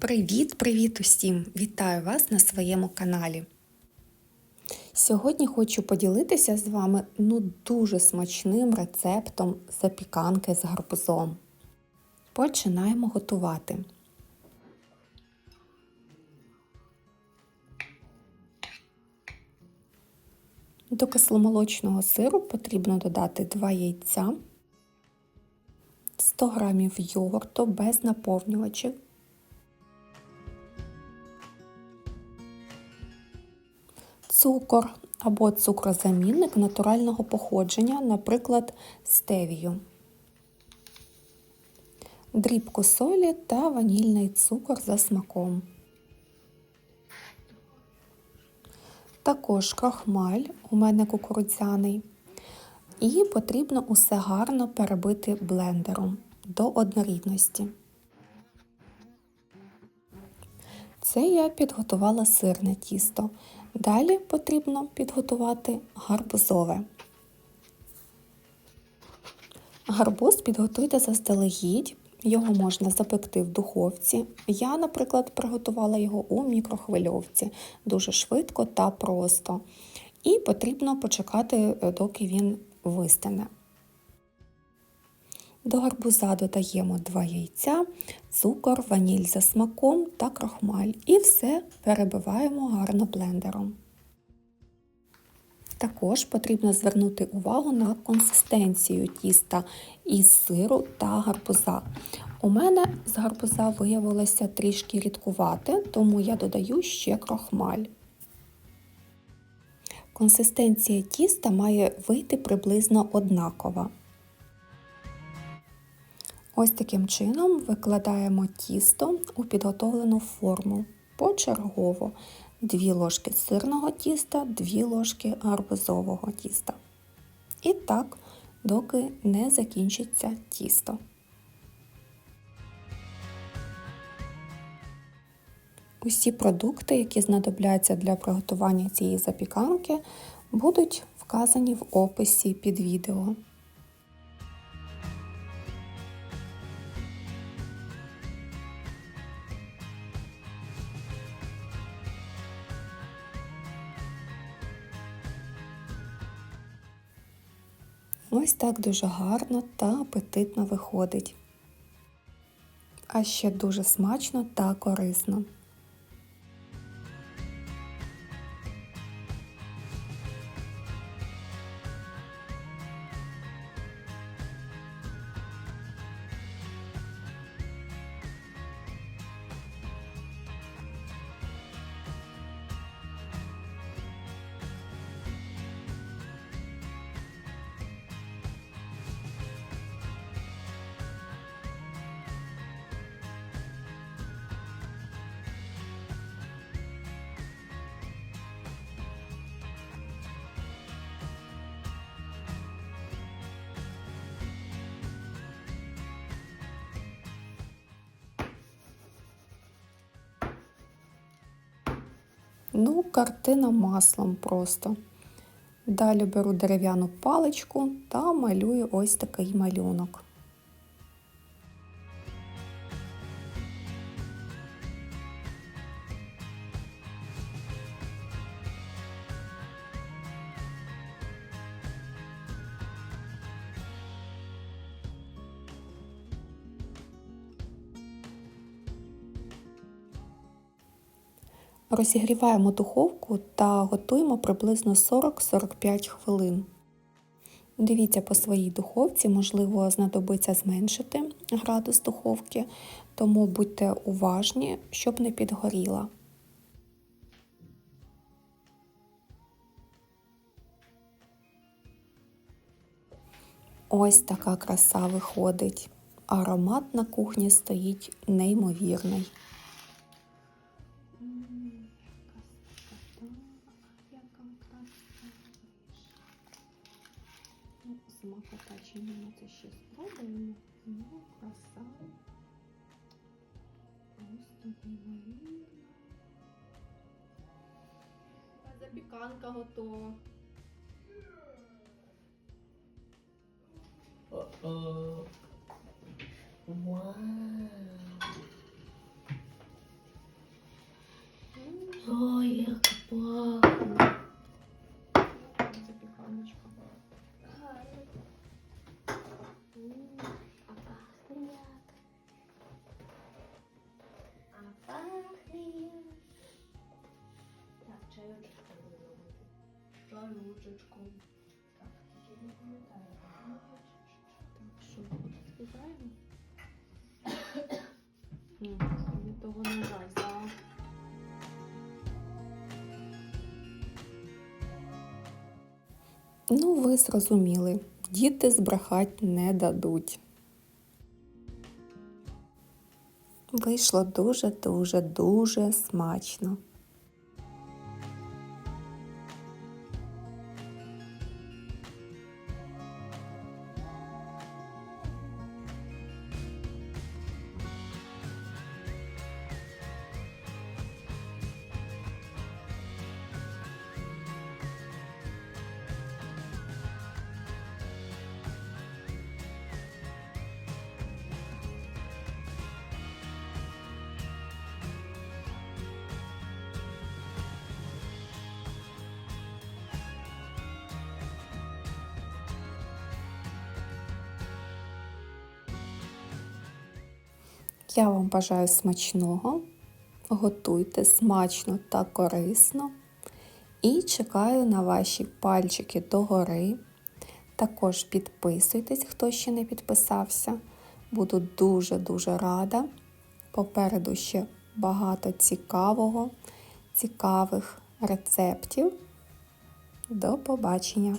Привіт-привіт усім! Вітаю вас на своєму каналі. Сьогодні хочу поділитися з вами ну дуже смачним рецептом запіканки з гарбузом. Починаємо готувати. До кисломолочного сиру потрібно додати 2 яйця, 100 г йогурту без наповнювачів, цукор або цукрозамінник натурального походження, наприклад, стевію, дрібку солі та ванільний цукор за смаком. Також крохмаль, у мене кукурудзяний. І потрібно усе гарно перебити блендером до однорідності. Це я підготувала сирне тісто. Далі потрібно підготувати гарбузове. Гарбуз підготуйте заздалегідь, його можна запекти в духовці. Я, наприклад, приготувала його у мікрохвильовці дуже швидко та просто. І потрібно почекати, доки він вистане. До гарбуза додаємо 2 яйця, цукор, ваніль за смаком та крохмаль. І все перебиваємо гарно блендером. Також потрібно звернути увагу на консистенцію тіста із сиру та гарбуза. У мене з гарбуза виявилося трішки рідкувати, тому я додаю ще крохмаль. Консистенція тіста має вийти приблизно однакова. Ось таким чином викладаємо тісто у підготовлену форму почергово 2 ложки сирного тіста, 2 ложки гарбузового тіста. І так, доки не закінчиться тісто. Усі продукти, які знадобляться для приготування цієї запіканки, будуть вказані в описі під відео. Ось так дуже гарно та апетитно виходить. А ще дуже смачно та корисно. Ну, картина маслом просто. Далі беру дерев'яну паличку та малюю ось такий малюнок. Розігріваємо духовку та готуємо приблизно 40-45 хвилин. Дивіться по своїй духовці, можливо, знадобиться зменшити градус духовки, тому будьте уважні, щоб не підгоріла. Ось така краса виходить. Аромат на кухні стоїть неймовірний. Смакота чи ні, ми це ще спробуємо. Ну, краса. Просто неймовірно. Запіканка готова. Uh-oh. Ручечку. Так, тільки не пам'ятаю, Так, що співаємо? Не того ножа взяла. Ну, ви зрозуміли, діти збрехать не дадуть. Вийшло дуже-дуже дуже смачно. Я вам бажаю смачного. Готуйте смачно та корисно. І чекаю на ваші пальчики догори. Також підписуйтесь, хто ще не підписався. Буду дуже-дуже рада. Попереду ще багато цікавого, цікавих рецептів. До побачення!